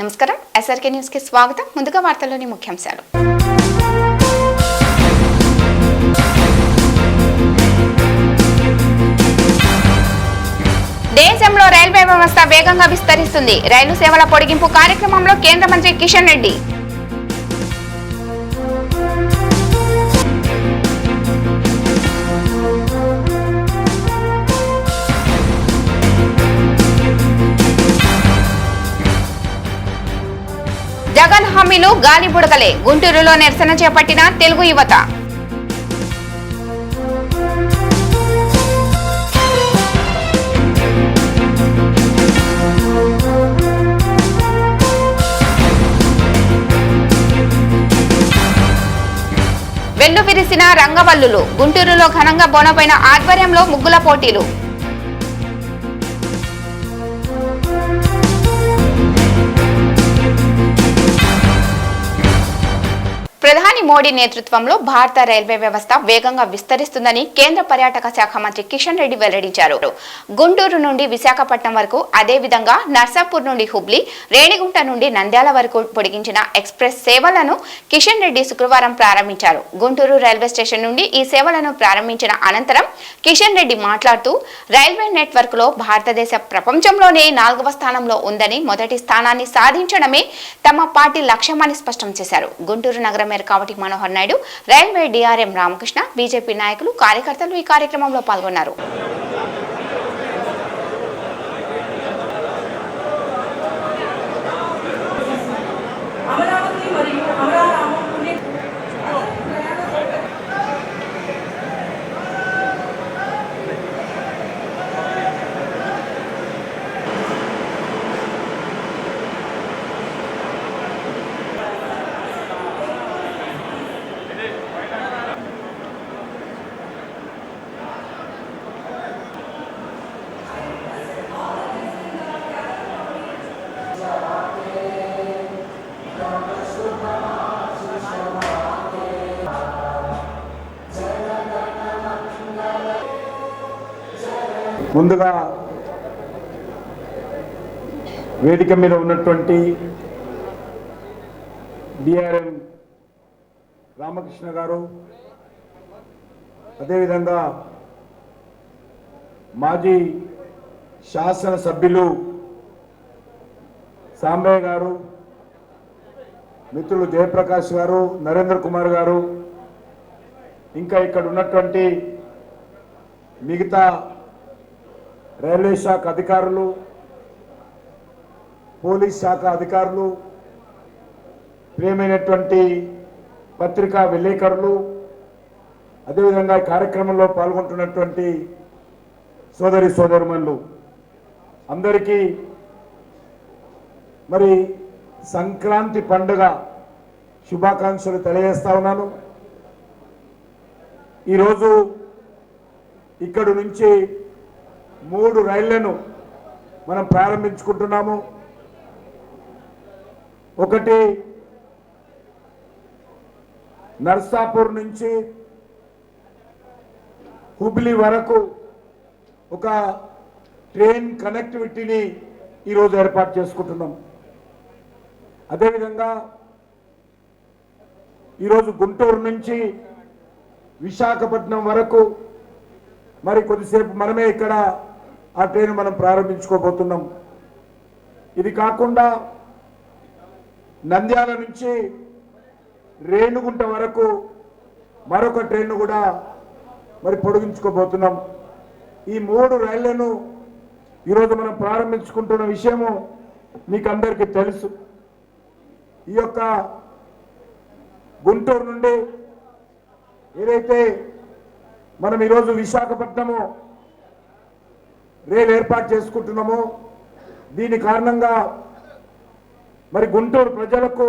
నమస్కారం. ఎస్ఆర్కే న్యూస్కి స్వాగతం. ముందుగా వార్తల్లోని ముఖ్యాంశాలు. దేశంలో రైల్వే వ్యవస్థ వేగంగా విస్తరిస్తుంది. రైలు సేవల పొడిగింపు కార్యక్రమంలో కేంద్ర మంత్రి కిషన్ రెడ్డి జగన్ హామీలు గాలి బుడగలే. గుంటూరులో నిరసన చేపట్టిన తెలుగు యువత. వెన్ను విరిసిన రంగవల్లులు. గుంటూరులో ఘనంగా బోనపైన ఆధ్వర్యంలో ముగ్గుల పోటీలు. ప్రధాని మోడీ నేతృత్వంలో భారత రైల్వే వ్యవస్థ వేగంగా విస్తరిస్తుందని కేంద్ర పర్యాటక శాఖ మంత్రి కిషన్ రెడ్డి వెల్లడించారు. గుంటూరు నుండి విశాఖపట్నం వరకు అదేవిధంగా నర్సాపూర్ నుండి హుబ్లీ రేణిగుంట నుండి నంద్యాల వరకు పొడిగించిన ఎక్స్ప్రెస్ సేవలను కిషన్ రెడ్డి శుక్రవారం ప్రారంభించారు. గుంటూరు రైల్వే స్టేషన్ నుండి ఈ సేవలను ప్రారంభించిన అనంతరం కిషన్ రెడ్డి మాట్లాడుతూ రైల్వే నెట్వర్క్లో భారతదేశ ప్రపంచంలోనే నాలుగవ స్థానంలో ఉందని మొదటి స్థానాన్ని సాధించడమే తమ పార్టీ లక్ష్యమని స్పష్టం చేశారు. గుంటూరు నగరం mayor Kavati Manohar Naidu railway DRM Ramakrishna BJP నాయకులు కార్యకర్తలు ఈ కార్యక్రమంలో పాల్గొన్నారు. ముందుగా వేదిక మీద ఉన్నటువంటి డిఆర్ఎం రామకృష్ణ గారు అదేవిధంగా మాజీ శాసనసభ్యులు సాంబయ్య గారు మిత్రులు జయప్రకాష్ గారు నరేంద్ర కుమార్ గారు ఇంకా ఇక్కడ ఉన్నటువంటి మిగతా రైల్వే శాఖ అధికారులు పోలీస్ శాఖ అధికారులు ప్రియమైనటువంటి పత్రికా విలేకరులు అదేవిధంగా ఈ కార్యక్రమంలో పాల్గొంటున్నటువంటి సోదరి సోదరుమణులు అందరికీ మరి సంక్రాంతి పండుగ శుభాకాంక్షలు తెలియజేస్తా ఉన్నాను. ఈరోజు ఇక్కడి నుంచి మూడు రైళ్ళను మనం ప్రారంభించుకుంటున్నాము. ఒకటి నర్సాపూర్ నుంచి హుబ్లీ వరకు ఒక ట్రైన్ కనెక్టివిటీని ఈరోజు ఏర్పాటు చేసుకుంటున్నాం. అదేవిధంగా ఈరోజు గుంటూరు నుంచి విశాఖపట్నం వరకు మరి కొద్దిసేపు మనమే ఇక్కడ ఆ ట్రైన్ మనం ప్రారంభించుకోబోతున్నాం. ఇది కాకుండా నంద్యాల నుంచి రేణుగుంట వరకు మరొక ట్రైన్ కూడా మరి పొడిగించుకోబోతున్నాం. ఈ మూడు రైళ్ళను ఈరోజు మనం ప్రారంభించుకుంటున్న విషయము మీకు అందరికీ తెలుసు. ఈ యొక్క గుంటూరు నుండి ఏదైతే మనం ఈరోజు విశాఖపట్నము రైలు ఏర్పాటు చేసుకుంటున్నాము. దీని కారణంగా మరి గుంటూరు ప్రజలకు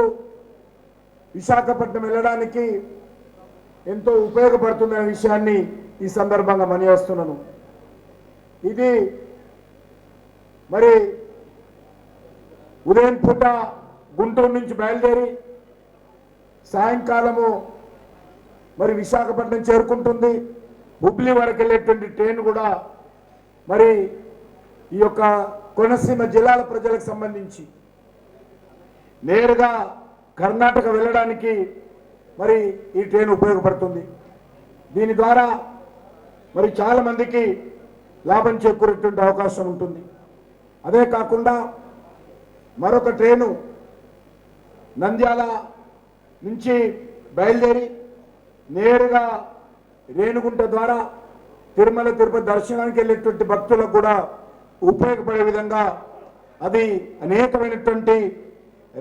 విశాఖపట్నం వెళ్ళడానికి ఎంతో ఉపయోగపడుతుందనే విషయాన్ని ఈ సందర్భంగా మనివేస్తున్నాను ఇది మరి ఉదయం పూట గుంటూరు నుంచి బయలుదేరి సాయంకాలము మరి విశాఖపట్నం చేరుకుంటుంది. హుబ్లీ వరకు వెళ్ళేటువంటి ట్రైన్ కూడా మరి ఈ యొక్క కోనసీమ జిల్లాల ప్రజలకు సంబంధించి నేరుగా కర్ణాటక వెళ్ళడానికి మరి ఈ ట్రైన్ ఉపయోగపడుతుంది. దీని ద్వారా మరి చాలామందికి లాభం చేకూరేటువంటి అవకాశం ఉంటుంది. అదే కాకుండా మరొక ట్రైను నంద్యాల నుంచి బయలుదేరి నేరుగా రేణుగుంట ద్వారా తిరుమల తిరుపతి దర్శనానికి వెళ్ళేటువంటి భక్తులకు కూడా ఉపయోగపడే విధంగా అది అనేకమైనటువంటి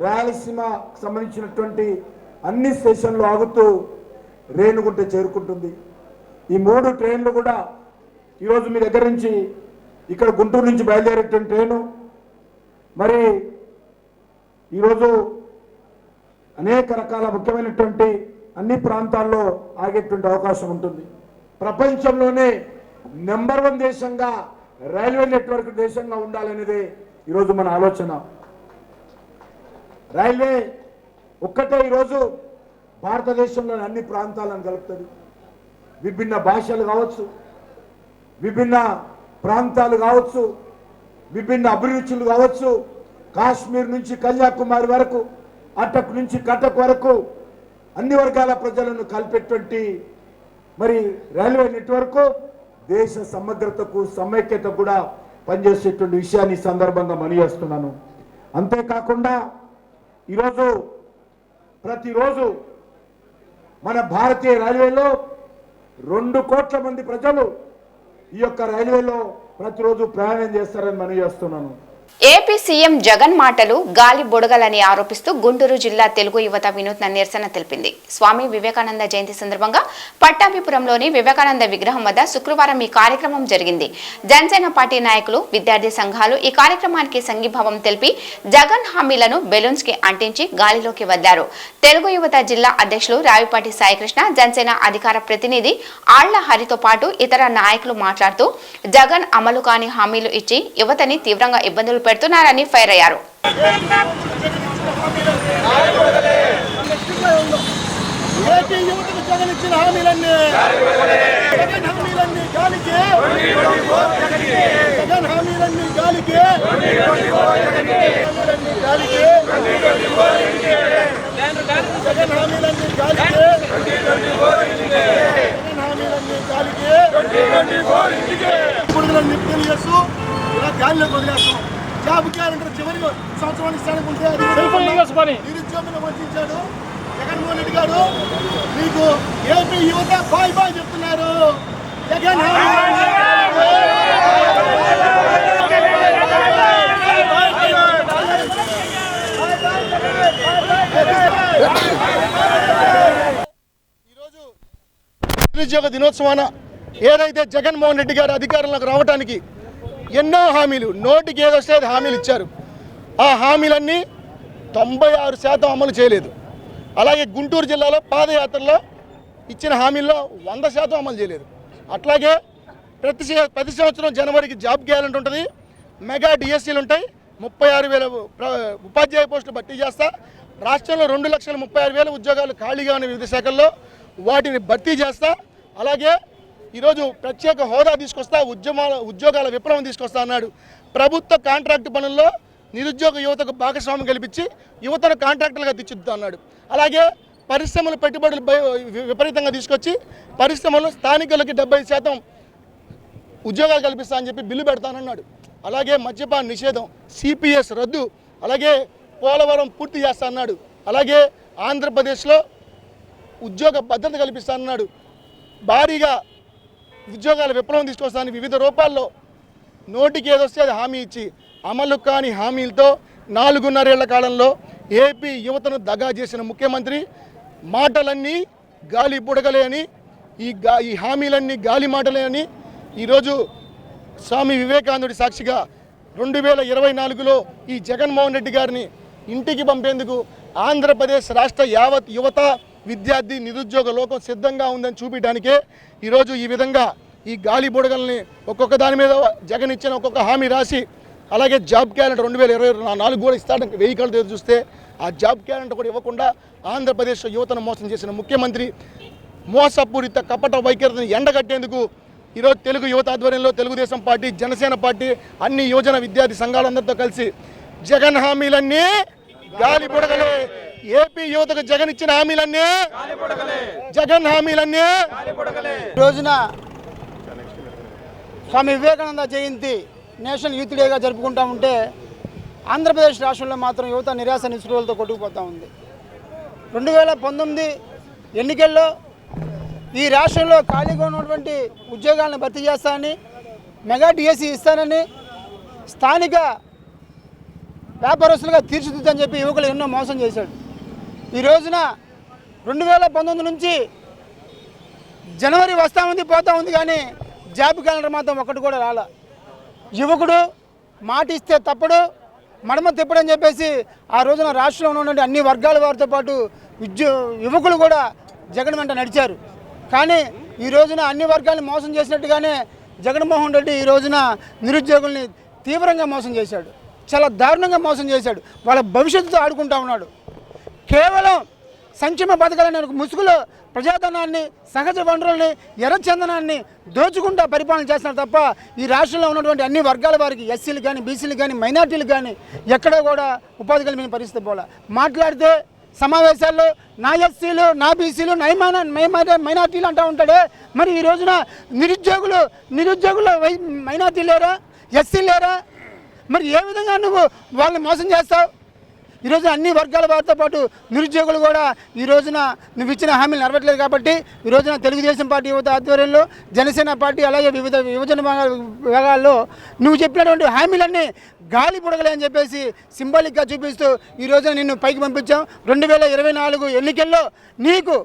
రాయలసీమకు సంబంధించినటువంటి అన్ని స్టేషన్లు ఆగుతూ రేణుగుంట చేరుకుంటుంది. ఈ మూడు ట్రైన్లు కూడా ఈరోజు మీ దగ్గర నుంచి ఇక్కడ గుంటూరు నుంచి బయలుదేరేటువంటి ట్రైను. మరి ఈరోజు అనేక రకాల ముఖ్యమైనటువంటి అన్ని ప్రాంతాల్లో ఆగేటువంటి అవకాశం ఉంటుంది. ప్రపంచంలోనే నెంబర్ వన్ దేశంగా రైల్వే నెట్వర్క్ దేశంగా ఉండాలనేదే ఈరోజు మన ఆలోచన. రైల్వే ఒక్కటే ఈరోజు భారతదేశంలోని అన్ని ప్రాంతాలను కలుపుతుంది. విభిన్న భాషలు కావచ్చు విభిన్న ప్రాంతాలు కావచ్చు విభిన్న అభిరుచులు కావచ్చు కాశ్మీర్ నుంచి కన్యాకుమారి వరకు అటక్ నుంచి కటక్ వరకు అన్ని వర్గాల ప్రజలను కలిపేటువంటి మరి రైల్వే నెట్వర్క్ దేశ సమగ్రతకు సమైక్యత కూడా పనిచేసేటువంటి విషయాన్ని సందర్భంగా మనియేస్తున్నాను అంతేకాకుండా ఈరోజు ప్రతిరోజు మన భారతీయ రైల్వేలో రెండు కోట్ల మంది ప్రజలు ఈ యొక్క రైల్వేలో ప్రతిరోజు ప్రయాణం చేస్తారని మనం చేస్తున్నాను ఏపీ సీఎం జగన్ మాటలు గాలి బుడగలని ఆరోపిస్తూ గుంటూరు జిల్లా తెలుగు యువత వినూత్న నిరసన తెలిపింది. స్వామి వివేకానంద జయంతి సందర్భంగా పట్టాభిపురంలోని వివేకానంద విగ్రహం వద్ద శుక్రవారం ఈ కార్యక్రమం జరిగింది. జనసేన పార్టీ నాయకులు విద్యార్థి సంఘాలు ఈ కార్యక్రమానికి సంఘీభావం తెలిపి జగన్ హామీలను బెలూన్స్కి అంటించి గాలిలోకి వదిలారు. తెలుగు యువత జిల్లా అధ్యక్షులు రావిపాటి సాయికృష్ణ జనసేన అధికార ప్రతినిధి ఆళ్ళ హరితో పాటు ఇతర నాయకులు మాట్లాడుతూ జగన్ అమలు కాని హామీలు ఇచ్చి యువతని తీవ్రంగా ఇబ్బందులు పెడుతున్నారని ఫైర్ అయ్యారు ఇప్పుడు యువతకు జగన్ నిప్పులు చేస్తూ ఇలా గాలిలోకి వదిలేస్తాం జాబ్ క్యాలెండర్ చివరి సంవత్సరానికి ఇస్తానికి ఉంటే నిరుద్యోగులు వంచాడు జగన్మోహన్ రెడ్డి గారు మీకు ఏపీ యువత బాయ్ బాయ్ చెప్తున్నారు జగన్ ఈరోజు నిరుద్యోగ దినోత్సవాన ఏదైతే జగన్మోహన్ రెడ్డి గారు అధికారంలోకి రావడానికి ఎన్నో హామీలు నోటికి ఏదొస్తే అది హామీలు ఇచ్చారు. ఆ హామీలన్నీ తొంభై ఆరు శాతం అమలు చేయలేదు. అలాగే గుంటూరు జిల్లాలో పాదయాత్రలో ఇచ్చిన హామీల్లో వంద శాతం అమలు చేయలేదు. అట్లాగే ప్రతి ప్రతి సంవత్సరం జనవరికి జాబ్ గ్యారెంటీ ఉంటుంది మెగా డిఎస్సీలు ఉంటాయి ముప్పై ఆరు వేల ఉపాధ్యాయ పోస్టులు భర్తీ చేస్తా రాష్ట్రంలో రెండు లక్షల ముప్పై ఆరు వేల ఉద్యోగాలు ఖాళీగా ఉన్న వివిధ శాఖల్లో వాటిని భర్తీ చేస్తా అలాగే ఈరోజు ప్రత్యేక హోదా తీసుకొస్తా ఉద్యమాల ఉద్యోగాల విప్లవం తీసుకొస్తా అన్నాడు. ప్రభుత్వ కాంట్రాక్ట్ పనుల్లో నిరుద్యోగ యువతకు భాగస్వామ్యం కల్పించి యువతను కాంట్రాక్టర్లుగా తీర్చిదిద్దుతా అన్నాడు అలాగే పరిశ్రమలు పెట్టుబడులు విపరీతంగా తీసుకొచ్చి పరిశ్రమలు స్థానికులకి డెబ్బై శాతం ఉద్యోగాలు కల్పిస్తా అని చెప్పి బిల్లు పెడతానన్నాడు. అలాగే మద్యపాన నిషేధం సిపిఎస్ రద్దు అలాగే పోలవరం పూర్తి చేస్తా అన్నాడు. అలాగే ఆంధ్రప్రదేశ్లో ఉద్యోగ భద్రత కల్పిస్తా అన్నాడు. భారీగా ఉద్యోగాల విప్లవం తీసుకొస్తానని వివిధ రూపాల్లో నోటికి ఏదొస్తే అది హామీ ఇచ్చి అమలు కాని హామీలతో నాలుగున్నరేళ్ళ కాలంలో ఏపీ యువతను దగా చేసిన ముఖ్యమంత్రి మాటలన్నీ గాలి బుడగలే అని ఈ గా ఈ హామీలన్నీ గాలి మాటలే అని ఈరోజు స్వామి వివేకానందుడి సాక్షిగా రెండు వేల ఇరవై నాలుగులో ఈ జగన్మోహన్ రెడ్డి గారిని ఇంటికి పంపేందుకు ఆంధ్రప్రదేశ్ రాష్ట్ర యావత్ యువత విద్యార్థి నిరుద్యోగ లోకం సిద్ధంగా ఉందని చూపించడానికే ఈరోజు ఈ విధంగా ఈ గాలి బుడగల్ని ఒక్కొక్క దాని మీద జగన్ ఇచ్చిన ఒక్కొక్క హామీ రాసి అలాగే జాబ్ క్యాలెండర్ రెండు వేల ఇరవై నాలుగు కూడా ఇస్తాడని వెయ్యి కళ్ళు తెరిచి చూస్తే ఆ జాబ్ క్యాలెండర్ కూడా ఇవ్వకుండా ఆంధ్రప్రదేశ్ యువతను మోసం చేసిన ముఖ్యమంత్రి మోసపూరిత కపట వైఖరిని ఎండగట్టేందుకు ఈరోజు తెలుగు యువత ఆధ్వర్యంలో తెలుగుదేశం పార్టీ జనసేన పార్టీ అన్ని యువజన విద్యార్థి సంఘాలందరితో కలిసి జగన్ హామీలన్నీ గాలి బుడగలే ఏపీ యువతకు జగన్ ఇచ్చిన హామీలన్నీ జగన్ హామీలన్నీ రోజున స్వామి వివేకానంద జయంతి నేషనల్ యూత్ డేగా జరుపుకుంటా ఉంటే ఆంధ్రప్రదేశ్ రాష్ట్రంలో మాత్రం యువత నిరాశ నిస్పృహలతో కొట్టుకుపోతూ ఉంది. రెండు వేల పంతొమ్మిది ఎన్నికల్లో ఈ రాష్ట్రంలో ఖాళీగా ఉన్నటువంటి ఉద్యోగాలను భర్తీ చేస్తానని మెగా డిఎస్సి ఇస్తానని స్థానిక వ్యాపారస్తులుగా తీర్చిదిద్దని చెప్పి యువకులు ఎన్నో మోసం చేశాడు. ఈ రోజున రెండు వేల పంతొమ్మిది నుంచి జనవరి వస్తూ ఉంది పోతా ఉంది కానీ జాబ్ క్యాలెండర్ మాత్రం ఒకటి కూడా రాల. యువకుడు మాట ఇస్తే తప్పడు మడమ తిప్పడని చెప్పేసి ఆ రోజున రాష్ట్రంలో ఉన్నటువంటి అన్ని వర్గాల వారితో పాటు ఉద్యో యువకులు కూడా జగన్ వెంట నడిచారు. కానీ ఈ రోజున అన్ని వర్గాలను మోసం చేసినట్టుగానే జగన్మోహన్ రెడ్డి ఈ రోజున నిరుద్యోగుల్ని తీవ్రంగా మోసం చేశాడు. చాలా దారుణంగా మోసం చేశాడు. వాళ్ళ భవిష్యత్తుతో ఆడుకుంటా ఉన్నాడు. కేవలం సంక్షేమ పథకాలనే ఒక ముసుగులో ప్రజాధనాన్ని సహజ వనరుల్ని ఎర్రచందనాన్ని దోచుకుంటా పరిపాలన చేస్తున్నారు తప్ప ఈ రాష్ట్రంలో ఉన్నటువంటి అన్ని వర్గాల వారికి ఎస్సీలు కానీ బీసీలు కానీ మైనార్టీలు కానీ ఎక్కడ కూడా ఉపాధి కలిగిన పరిస్థితి పోలే. మాట్లాడితే సమావేశాల్లో నా ఎస్సీలు నా బీసీలు నైమాన మైనార్టీలు అంటూ ఉంటాడే. మరి ఈ రోజున నిరుద్యోగులు నిరుద్యోగులు వై మైనార్టీ లేరా? ఎస్సీ లేరా? మరి ఏ విధంగా నువ్వు వాళ్ళని మోసం చేస్తావు? ఈ రోజున అన్ని వర్గాల వారితో పాటు నిరుద్యోగులు కూడా ఈ రోజున నువ్వు ఇచ్చిన హామీలు నెరవేర్లేదు కాబట్టి ఈ రోజున తెలుగుదేశం పార్టీ యువత ఆధ్వర్యంలో జనసేన పార్టీ అలాగే వివిధ యువజన విభాగాల్లో నువ్వు చెప్పినటువంటి హామీలన్నీ గాలి బుడగలే అని చెప్పేసి సింబాలిక్గా చూపిస్తూ ఈ రోజున నిన్ను పైకి పంపించాం. రెండు వేల ఇరవై నాలుగు ఎన్నికల్లో నీకు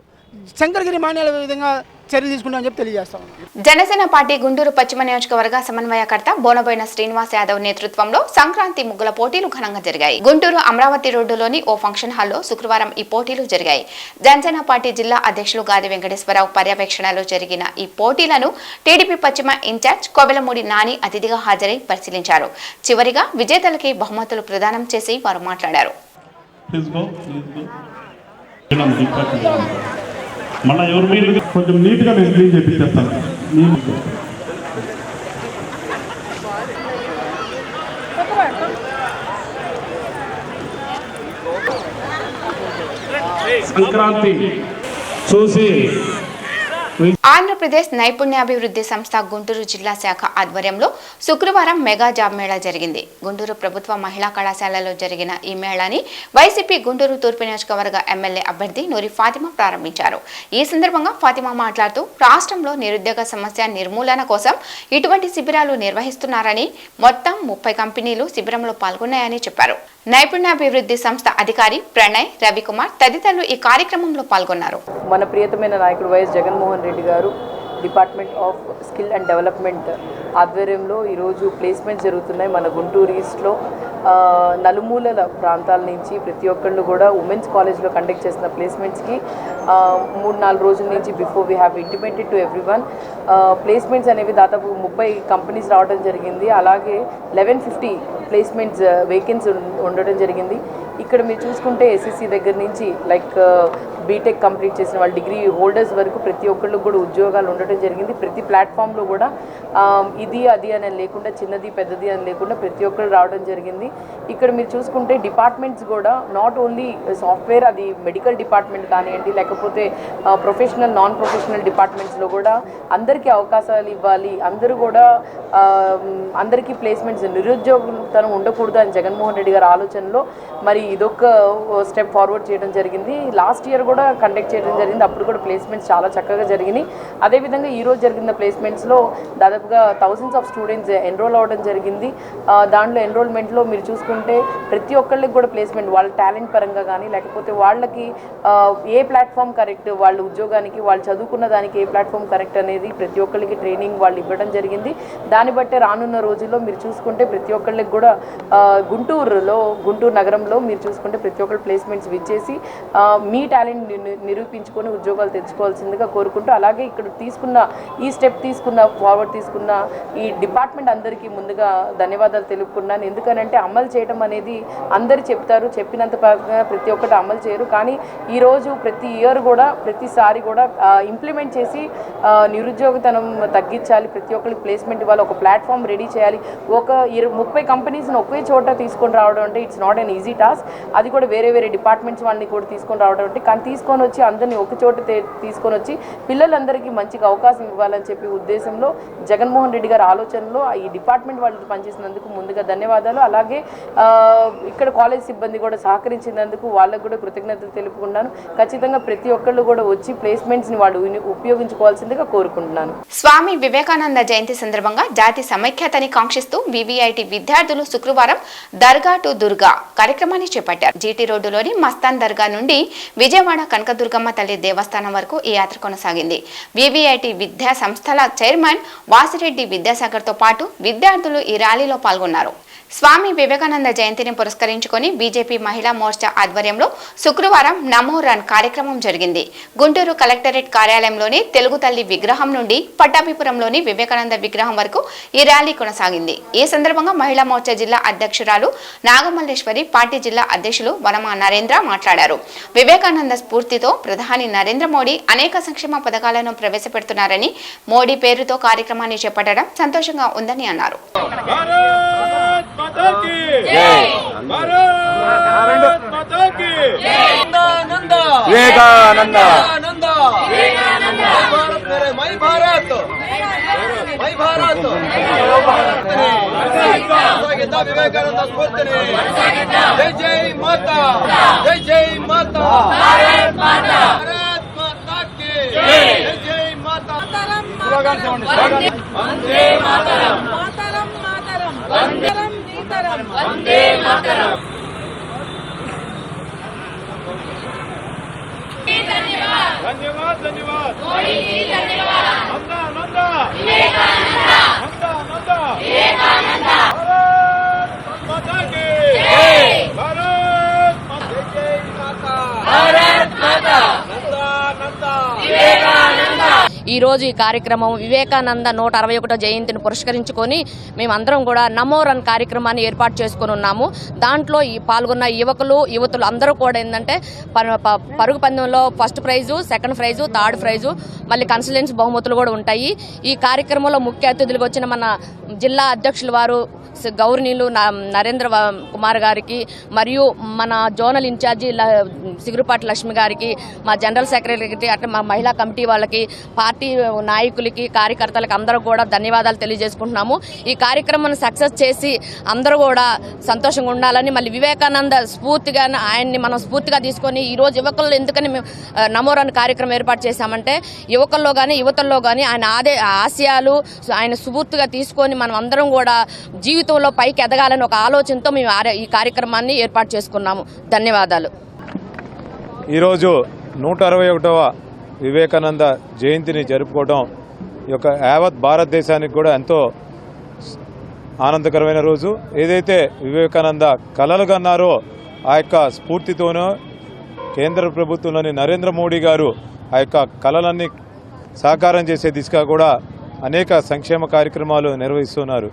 శంకరగిరి మాన్యాల విధంగా చర్యలు తీసుకుంటామని చెప్పి తెలియజేస్తాం జనసేన పార్టీ గుంటూరు పశ్చిమ నియోజకవర్గ సమన్వయకర్త బోనబోయిన శ్రీనివాస్ యాదవ్ నేతృత్వంలో సంక్రాంతి ముగ్గుల పోటీలు ఘనంగా జరిగాయి. గుంటూరు అమరావతి రోడ్డులోని ఓ ఫంక్షన్ హాల్లో శుక్రవారం ఈ పోటీలు జరిగాయి. జనసేన పార్టీ జిల్లా అధ్యక్షులు గాది వెంకటేశ్వరరావు పర్యవేక్షణలో జరిగిన ఈ పోటీలను టీడీపీ పశ్చిమ ఇన్ఛార్జ్ కోవెలమూడి నాని అతిథిగా హాజరై పరిశీలించారు. చివరిగా విజేతలకి బహుమతులు ప్రదానం చేసి వారు మాట్లాడారు. ప్లీజ్ మళ్ళా ఎవరు మీరు? కొంచెం నీట్గా నేను క్లీన్ చేపిస్తాను నీట్ సంక్రాంతి చూసి ఆంధ్రప్రదేశ్ నైపుణ్యాభివృద్ధి సంస్థ గుంటూరు జిల్లా శాఖ ఆధ్వర్యంలో శుక్రవారం మెగా జాబ్ మేళా జరిగింది. గుంటూరు ప్రభుత్వ మహిళా కళాశాలలో జరిగిన ఈ మేళాని వైసీపీ గుంటూరు తూర్పు నియోజకవర్గ ఎమ్మెల్యే అభ్యర్థి నూరి ఫాతిమా ప్రారంభించారు. ఈ సందర్భంగా ఫాతిమా మాట్లాడుతూ రాష్ట్రంలో నిరుద్యోగ సమస్య నిర్మూలన కోసం ఇటువంటి శిబిరాలు నిర్వహిస్తున్నారని మొత్తం ముప్పై కంపెనీలు శిబిరంలో పాల్గొన్నాయని చెప్పారు. నైపుణ్యాభివృద్ధి సంస్థ అధికారి ప్రణయ్ రవికుమార్ తదితరులు ఈ కార్యక్రమంలో పాల్గొన్నారు. మన ప్రియతమైన నాయకుడు వైఎస్ జగన్మోహన్ రెడ్డి గారు department of skill and development ఆధ్వర్యంలో ఈరోజు ప్లేస్మెంట్స్ జరుగుతున్నాయి మన గుంటూరు ఈస్ట్లో. నలుమూలల ప్రాంతాల నుంచి ప్రతి ఒక్కళ్ళు కూడా ఉమెన్స్ కాలేజ్లో కండక్ట్ చేసిన ప్లేస్మెంట్స్కి మూడు నాలుగు రోజుల నుంచి before we have intimated to everyone placements అనేవి దాదాపు ముప్పై కంపెనీస్ రావడం జరిగింది. అలాగే లెవెన్ ఫిఫ్టీ ప్లేస్మెంట్స్ వేకెన్సీ ఉండడం జరిగింది. ఇక్కడ మీరు చూసుకుంటే ఎస్ఎస్సి దగ్గర నుంచి లైక్ బీటెక్ కంప్లీట్ చేసిన వాళ్ళు డిగ్రీ హోల్డర్స్ వరకు ప్రతి ఒక్కళ్ళకి కూడా ఉద్యోగాలు ఉండటం జరిగింది. ప్రతి ప్లాట్ఫామ్లో కూడా ఇది అది అని లేకుండా చిన్నది పెద్దది అని లేకుండా ప్రతి ఒక్కరు రావడం జరిగింది. ఇక్కడ మీరు చూసుకుంటే డిపార్ట్మెంట్స్ కూడా నాట్ ఓన్లీ సాఫ్ట్వేర్ అది మెడికల్ డిపార్ట్మెంట్ కానివ్వండి లేకపోతే ప్రొఫెషనల్ నాన్ ప్రొఫెషనల్ డిపార్ట్మెంట్స్లో కూడా అందరికీ అవకాశాలు ఇవ్వాలి. అందరూ కూడా అందరికీ ప్లేస్మెంట్స్ నిరుద్యోగతనం ఉండకూడదు అని జగన్మోహన్ రెడ్డి గారి ఆలోచనలో మరి ఇదొక స్టెప్ ఫార్వర్డ్ చేయడం జరిగింది. లాస్ట్ ఇయర్ కూడా కండక్ట్ చేయడం జరిగింది. అప్పుడు కూడా ప్లేస్మెంట్స్ చాలా చక్కగా జరిగినాయి. అదేవిధంగా ఈరోజు జరిగిన ప్లేస్మెంట్స్లో దాదాపుగా థౌసండ్స్ ఆఫ్ స్టూడెంట్స్ ఎన్రోల్ అవ్వడం జరిగింది. దాంట్లో ఎన్రోల్మెంట్లో మీరు చూసుకుంటే ప్రతి ఒక్కళ్ళకి కూడా ప్లేస్మెంట్ వాళ్ళ టాలెంట్ పరంగా కానీ లేకపోతే వాళ్ళకి ఏ ప్లాట్ఫామ్ కరెక్ట్ వాళ్ళ ఉద్యోగానికి వాళ్ళు చదువుకున్న దానికి ఏ ప్లాట్ఫామ్ కరెక్ట్ అనేది ప్రతి ఒక్కరికి ట్రైనింగ్ వాళ్ళు ఇవ్వడం జరిగింది. దాన్ని బట్టే రానున్న రోజుల్లో మీరు చూసుకుంటే ప్రతి ఒక్కళ్ళకి కూడా గుంటూరులో గుంటూరు నగరంలో మీరు చూసుకుంటే ప్రతి ఒక్కరు ప్లేస్మెంట్స్ ఇచ్చేసి మీ టాలెంట్ నిరూపించుకొని ఉద్యోగాలు తెచ్చుకోవాల్సిందిగా కోరుకుంటూ అలాగే ఇక్కడ తీసుకున్న ఈ స్టెప్ తీసుకున్న ఫార్వర్డ్ తీసుకున్న ఈ డిపార్ట్మెంట్ అందరికీ ముందుగా ధన్యవాదాలు తెలుపుకున్నాను ఎందుకనంటే అమలు చేయడం అనేది అందరు చెప్తారు చెప్పినంత ప్రతి ఒక్కటి అమలు చేయరు. కానీ ఈరోజు ప్రతి ఇయర్ కూడా ప్రతిసారి కూడా ఇంప్లిమెంట్ చేసి నిరుద్యోగతనం తగ్గించాలి. ప్రతి ఒక్కరికి ప్లేస్మెంట్ ఇవ్వాలి ఒక ప్లాట్ఫామ్ రెడీ చేయాలి. ఒక ఇరవై ముప్పై కంపెనీస్ని ఒకే చోట తీసుకొని రావడం అంటే it's not an easy task అది కూడా వేరే వేరే డిపార్ట్మెంట్స్ వాళ్ళని కూడా తీసుకొని రావడం అంటే కానీ తీసుకొని వచ్చి అందరినీ ఒకచోట తీసుకొని వచ్చి పిల్లలందరికీ మంచిగా అవకాశం ఇవ్వాలని చెప్పి ఉద్దేశంలో జగన్మోహన్ రెడ్డి గారి ఆలోచనలో ఈ డిపార్ట్మెంట్ వాళ్ళు పనిచేసినందుకు ముందుగా ధన్యవాదాలు. అలాగే ఇక్కడ కాలేజ్ సిబ్బంది కూడా సహకరించినందుకు వాళ్ళకు కూడా కృతజ్ఞతలు తెలుపుకున్నాను ఖచ్చితంగా ప్రతి ఒక్కళ్ళు కూడా వచ్చి ప్లేస్మెంట్స్ని వాళ్ళు ఉపయోగించుకోవాల్సిందిగా కోరుకుంటున్నాను. స్వామి వివేకానంద జయంతి సందర్భంగా జాతి సమైక్యతని కాంక్షిస్తూ వివిఐటి విద్యార్థులు శుక్రవారం దర్గా టు దుర్గా కార్యక్రమాన్ని చేపట్టారు. జీటీ రోడ్డులోని మస్తాన్ దర్గా నుండి విజయవాడ కనకదుర్గమ్మ తల్లి దేవస్థానం వరకు ఈ యాత్ర కొనసాగింది. వివిఐటి విద్యా సంస్థల చైర్మన్ వాసిరెడ్డి విద్యాసాగర్తో పాటు విద్యార్థులు ఈ ర్యాలీలో పాల్గొన్నారు. స్వామి వివేకానంద జయంతిని పురస్కరించుకొని బీజేపీ మహిళా మోర్చా ఆధ్వర్యంలో శుక్రవారం నమో రన్ కార్యక్రమం జరిగింది. గుంటూరు కలెక్టరేట్ కార్యాలయంలోని తెలుగు తల్లి విగ్రహం నుండి పట్టాభిపురంలోని వివేకానంద విగ్రహం వరకు ఈ ర్యాలీ కొనసాగింది. ఈ సందర్భంగా మహిళా మోర్చా జిల్లా అధ్యక్షురాలు నాగమల్లేశ్వరి పార్టీ జిల్లా అధ్యక్షులు వనమా నరేంద్ర మాట్లాడారు. వివేకానంద స్ఫూర్తితో ప్రధాని నరేంద్ర మోడీ అనేక సంక్షేమ పథకాలను ప్రవేశపెడుతున్నారని మోడీ పేరుతో కార్యక్రమాన్ని చేపట్టడం సంతోషంగా ఉందని అన్నారు. వివేకానంద స్ఫూర్తిని. జై జై మాత. జై జై మాత భారత్ మాతాకి జై జై మాత స్లోగన్ చూడండి స్లోగన్ మాతరం మాతరం వందరం నీతరం వందే మాతరం धन्यवाद धन्यवाद नंदा नंदा नंदा नंदा भारत माता की भारत माता जय माता भारत माता नंदा नंदा ఈ ఈరోజు ఈ కార్యక్రమం వివేకానంద నూట అరవై ఒకటో జయంతిని పురస్కరించుకొని మేమందరం కూడా నమో రన్ కార్యక్రమాన్ని ఏర్పాటు చేసుకొని ఉన్నాము. దాంట్లో ఈ పాల్గొన్న యువకులు యువతులు అందరూ కూడా ఏంటంటే ప- పరుగు పందెంలో first prize second prize third prize మళ్ళీ కన్సల్టెన్స్ బహుమతులు కూడా ఉంటాయి. ఈ కార్యక్రమంలో ముఖ్య అతిథులుగా వచ్చిన మన జిల్లా అధ్యక్షుల వారు గౌరవనీయులు న- నరేంద్ర కుమార్ గారికి మరియు మన జోనల్ ఇన్ఛార్జి ల- సిగురుపాటి లక్ష్మి గారికి మా జనరల్ సెక్రటరీకి అట్లా మా మహిళా కమిటీ వాళ్ళకి పార్టీ నాయకులకి కార్యకర్తలకు అందరూ కూడా ధన్యవాదాలు తెలియజేసుకుంటున్నాము. ఈ కార్యక్రమాన్ని సక్సెస్ చేసి అందరూ కూడా సంతోషంగా ఉండాలని మళ్ళీ వివేకానంద స్ఫూర్తిగా ఆయన్ని మనం స్ఫూర్తిగా తీసుకొని ఈ రోజు యువకుల్లో ఎందుకని మేము నమోరాన్ కార్యక్రమం ఏర్పాటు చేశామంటే యువకుల్లో కానీ యువతల్లో కానీ ఆయన ఆదే ఆశయాలు ఆయన స్ఫూర్తిగా తీసుకొని మనం అందరం కూడా జీవితం జీవితంలో పైకి ఎదగాలని ఒక ఆలోచనతో మేము ఈ కార్యక్రమాన్ని ఏర్పాటు చేసుకున్నాము. ధన్యవాదాలు. ఈరోజు నూట అరవై ఒకటవ వివేకానంద జయంతిని జరుపుకోవడం ఈ యొక్క యావత్ భారతదేశానికి కూడా ఎంతో ఆనందకరమైన రోజు. ఏదైతే వివేకానంద కలలు కన్నారో ఆ యొక్క స్ఫూర్తితోనూ కేంద్ర ప్రభుత్వంలోని నరేంద్ర మోడీ గారు ఆ యొక్క కళలన్నీ సాకారం చేసే దిశగా కూడా అనేక సంక్షేమ కార్యక్రమాలు నిర్వహిస్తున్నారు.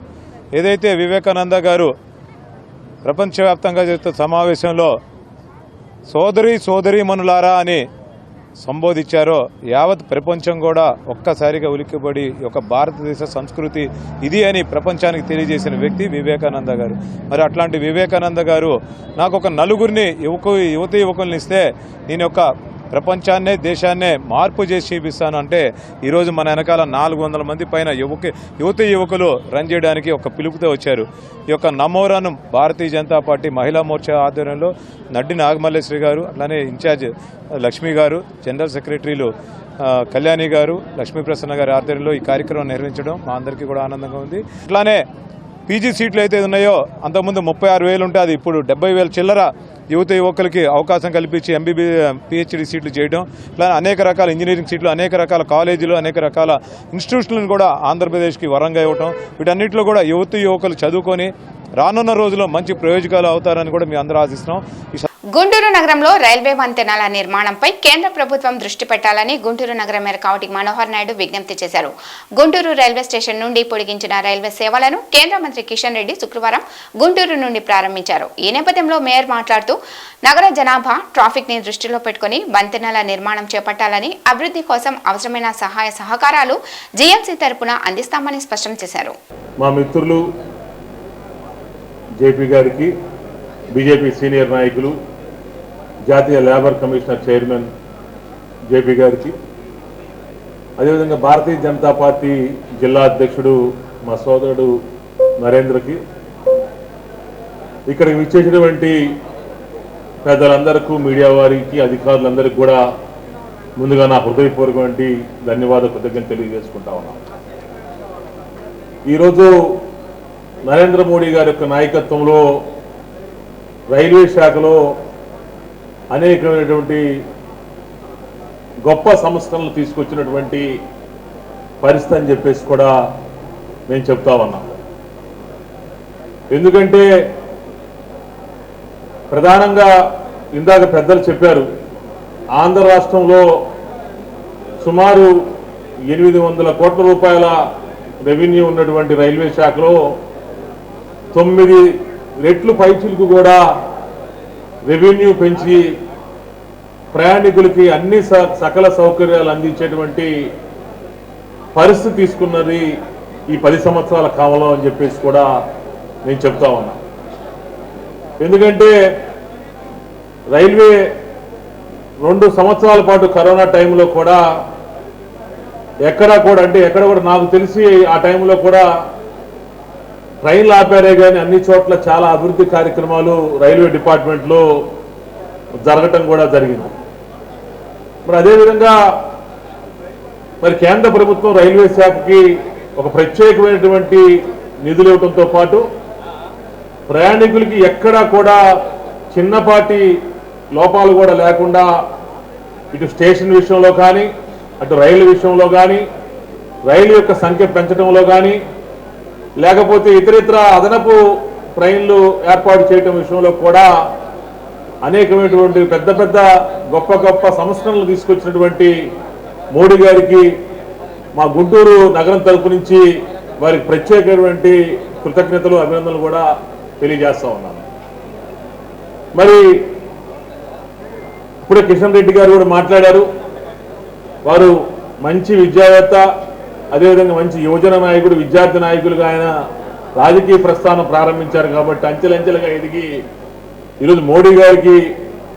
ఏదైతే వివేకానంద గారు ప్రపంచవ్యాప్తంగా జరుగుతున్న సమావేశంలో సోదరి సోదరి మనులారా అని సంబోధించారో యావత్ ప్రపంచం కూడా ఒక్కసారిగా ఉలిక్కిపడి ఒక భారతదేశ సంస్కృతి ఇది అని ప్రపంచానికి తెలియజేసిన వ్యక్తి వివేకానంద గారు. మరి అట్లాంటి వివేకానంద గారు నాకు ఒక నలుగురిని యువకు యువత యువకుల్ని ఇస్తే నేను ఒక ప్రపంచాన్నే దేశాన్నే మార్పు చేసి చూపిస్తాను అంటే ఈరోజు మన వెనకాల నాలుగు వందల మంది పైన యువక యువత యువకులు రన్ చేయడానికి ఒక పిలుపుతో వచ్చారు. ఈ యొక్క నమోరాను భారతీయ జనతా పార్టీ మహిళా మోర్చా ఆధ్వర్యంలో నడ్డి నాగమల్లేశ్వరి గారు అట్లానే ఇన్ఛార్జ్ లక్ష్మి గారు జనరల్ సెక్రటరీలు కళ్యాణి గారు లక్ష్మీప్రసన్న గారి ఆధ్వర్యంలో ఈ కార్యక్రమం నిర్వహించడం మా అందరికీ కూడా ఆనందంగా ఉంది. అట్లానే పీజీ సీట్లు అయితే ఉన్నాయో అంతకుముందు ముప్పై ఆరు వేలు ఉంటే అది ఇప్పుడు డెబ్బై వేల చిల్లర యువత యువకులకి అవకాశం కల్పించి ఎంబీబీ పిహెచ్డి సీట్లు చేయడం ఇలా అనేక రకాల ఇంజనీరింగ్ సీట్లు అనేక రకాల కాలేజీలు అనేక రకాల ఇన్స్టిట్యూషన్లను కూడా ఆంధ్రప్రదేశ్కి వరంగా ఇవ్వటం వీటన్నిటిలో కూడా యువత యువకులు చదువుకొని రానున్న రోజుల్లో మంచి ప్రయోజకాలు అవుతారని కూడా మేము అందరూ ఆశిస్తున్నాం. ఈ గుంటూరు నగరంలో రైల్వే వంతెనల నిర్మాణంపై కేంద్ర ప్రభుత్వం దృష్టి పెట్టాలని గుంటూరు నగర మేర కావటి మనోహర్ నాయుడు విజ్ఞప్తి చేశారు. గుంటూరు రైల్వే స్టేషన్ నుండి పొడిగించిన రైల్వే సేవలను కేంద్ర మంత్రి కిషన్ రెడ్డి శుక్రవారం గుంటూరు నుండి ప్రారంభించారు. ఈ నేపథ్యంలో మేయర్ మాట్లాడుతూ నగర జనాభా ట్రాఫిక్ని దృష్టిలో పెట్టుకుని వంతెనల నిర్మాణం చేపట్టాలని అభివృద్ధి కోసం అవసరమైన సహాయ సహకారాలు జీఎంసీ తరపున అందిస్తామని స్పష్టం చేశారు. మా మిత్రులు జేపీ గారికి బీజేపీ సీనియర్ నాయకులు జాతీయ లేబర్ కమిషనర్ చైర్మన్ జేపీ గారికి. అదేవిధంగా భారతీయ జనతా పార్టీ జిల్లా అధ్యక్షుడు మా సోదరుడు నరేంద్రకి. ఇక్కడికి విచ్చేసినటువంటి పెద్దలందరికీ మీడియా వారికి అధికారులందరికీ కూడా ముందుగా నా హృదయపూర్వకమైన ధన్యవాద కృతజ్ఞత తెలియజేసుకుంటా ఉన్నాను. ఈరోజు నరేంద్ర మోడీ గారి యొక్క నాయకత్వంలో రైల్వే శాఖలో అనేకమైనటువంటి గొప్ప సంస్కరణలు తీసుకొచ్చినటువంటి పరిస్థితి అని చెప్పేసి కూడా మేము చెప్తా ఉన్నాం. ఎందుకంటే ప్రధానంగా ఇందాక పెద్దలు చెప్పారు ఆంధ్ర రాష్ట్రంలో సుమారు ఎనిమిది వందల కోట్ల రూపాయల రెవెన్యూ ఉన్నటువంటి రైల్వే శాఖలో తొమ్మిది రెట్లు పైచులకు కూడా రెవెన్యూ పెంచి ప్రయాణికులకి అన్ని స- సకల సౌకర్యాలు అందించేటువంటి పరిస్థితి తీసుకున్నది ఈ పది సంవత్సరాల కాలంలో అని చెప్పేసి కూడా నేను చెప్తా ఉన్నా. ఎందుకంటే రైల్వే రెండు సంవత్సరాల పాటు కరోనా టైంలో కూడా ఎక్కడా కూడా అంటే ఎక్కడ కూడా నాకు తెలిసి ఆ టైంలో కూడా ట్రైన్లు ఆపారే కానీ అన్ని చోట్ల చాలా అభివృద్ధి కార్యక్రమాలు రైల్వే డిపార్ట్మెంట్లో జరగటం కూడా జరిగింది. మరి అదేవిధంగా మరి కేంద్ర ప్రభుత్వం రైల్వే శాఖకి ఒక ప్రత్యేకమైనటువంటి నిధులు ఇవ్వడంతో పాటు ప్రయాణికులకి ఎక్కడా కూడా చిన్నపాటి లోపాలు కూడా లేకుండా ఇటు స్టేషన్ విషయంలో కానీ అటు రైలు విషయంలో కానీ రైలు యొక్క సంఖ్య పెంచడంలో కానీ లేకపోతే ఇతరితర అదనపు ట్రైన్లు ఏర్పాటు చేయటం విషయంలో కూడా అనేకమైనటువంటి పెద్ద పెద్ద గొప్ప గొప్ప సంస్కరణలు తీసుకొచ్చినటువంటి మోడీ గారికి మా గుంటూరు నగరం తరపు నుంచి వారికి ప్రత్యేకమైనటువంటి కృతజ్ఞతలు అభినందనలు కూడా తెలియజేస్తా ఉన్నాను. మరి ఇప్పుడే కిషన్ రెడ్డి గారు కూడా మాట్లాడారు. వారు మంచి విద్యావేత్త అదేవిధంగా మంచి యువజన నాయకుడు విద్యార్థి నాయకులుగా ఆయన రాజకీయ ప్రస్థానం ప్రారంభించారు కాబట్టి అంచెలంచెలుగా ఎదిగి ఈరోజు మోడీ గారికి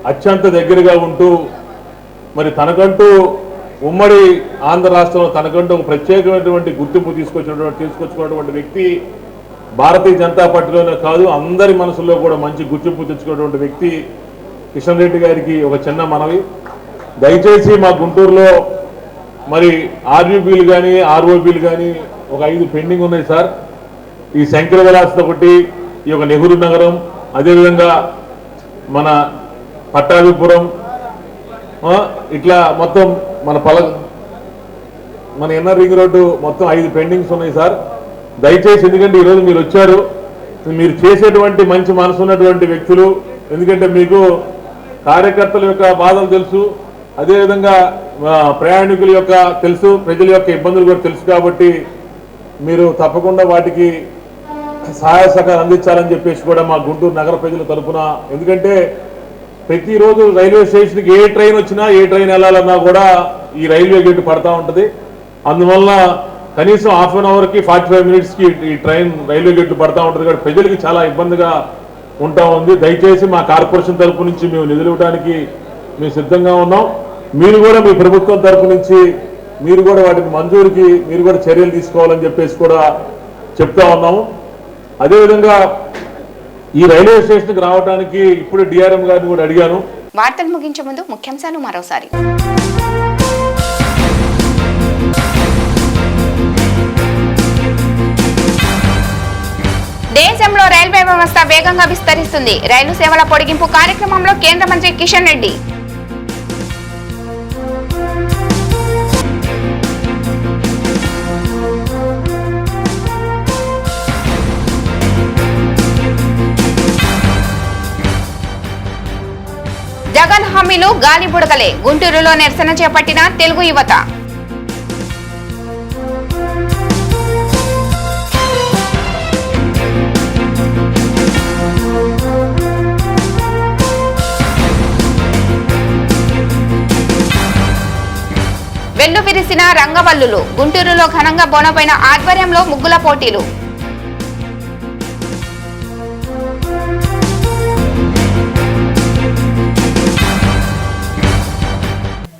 అత్యంత దగ్గరగా ఉంటూ మరి తనకంటూ ఉమ్మడి ఆంధ్ర రాష్ట్రంలో తనకంటూ ఒక ప్రత్యేకమైనటువంటి గుర్తింపు తీసుకొచ్చినటువంటి తీసుకొచ్చుకున్నటువంటి వ్యక్తి భారతీయ జనతా పార్టీలోనే కాదు అందరి మనసుల్లో కూడా మంచి గుర్తింపు తెచ్చుకున్నటువంటి వ్యక్తి కిషన్ రెడ్డి గారికి ఒక చిన్న మనవి. దయచేసి మా గుంటూరులో మరి ఆర్యూబీలు కానీ ఆర్ఓబీలు కానీ ఒక ఐదు పెండింగ్ ఉన్నాయి సార్. ఈ శంకర విలాసత ఒకటి ఈ యొక్క నెహ్రూ నగరం అదేవిధంగా మన పట్టాభిపురం ఇట్లా మొత్తం మన పల మన ఎన్ఆర్ రింగ్ రోడ్డు మొత్తం ఐదు పెండింగ్స్ ఉన్నాయి సార్. దయచేసి ఎందుకంటే ఈరోజు మీరు వచ్చారు మీరు చేసేటువంటి మంచి మనసు ఉన్నటువంటి వ్యక్తులు ఎందుకంటే మీకు కార్యకర్తల యొక్క బాధలు తెలుసు అదేవిధంగా ప్రయాణికుల యొక్క తెలుసు ప్రజల యొక్క ఇబ్బందులు కూడా తెలుసు కాబట్టి మీరు తప్పకుండా వాటికి సహాయ సహకారం అందించాలని చెప్పేసి కూడా మా గుంటూరు నగర ప్రజల తరపున. ఎందుకంటే ప్రతిరోజు రైల్వే స్టేషన్కి ఏ ట్రైన్ వచ్చినా ఏ ట్రైన్ వెళ్ళాలన్నా కూడా ఈ రైల్వే గేట్ పడతా ఉంటుంది. అందువల్ల కనీసం హాఫ్ అన్ అవర్కి ఫార్టీ ఫైవ్ మినిట్స్కి ఈ ట్రైన్ రైల్వే గేట్లు పడతా ఉంటుంది కాబట్టి ప్రజలకి చాలా ఇబ్బందిగా ఉంటా ఉంది. దయచేసి మా కార్పొరేషన్ తరపు నుంచి మేము నిధులు ఇవ్వడానికి మేము సిద్ధంగా ఉన్నాం. మీరు కూడా మీ ప్రభుత్వం తరపు నుంచి మీరు కూడా వాటికి మంజూరుకి మీరు కూడా చర్యలు తీసుకోవాలని చెప్పేసి కూడా చెప్తా ఉన్నాము. అదేవిధంగా ఈ రైల్వే స్టేషన్కి రావడానికి ఇప్పుడు డిఆర్ఎం గారిని కూడా అడిగాను. వార్తలు ముగించే ముందు ముఖ్యాంశాలు మరోసారి. దేశంలో రైల్వే వ్యవస్థ వేగంగా విస్తరిస్తుంది. రైలు సేవల పొడిగింపు కార్యక్రమంలో కేంద్ర మంత్రి కిషన్ రెడ్డి. జగన్ హామీలు గాలి బుడగలే గుంటూరులో నిరసన చేపట్టిన తెలుగు యువత. వెన్ను విరిసిన రంగవల్లులు. గుంటూరులో ఘనంగా బోనపైన ఆధ్వర్యంలో ముగ్గుల పోటీలు.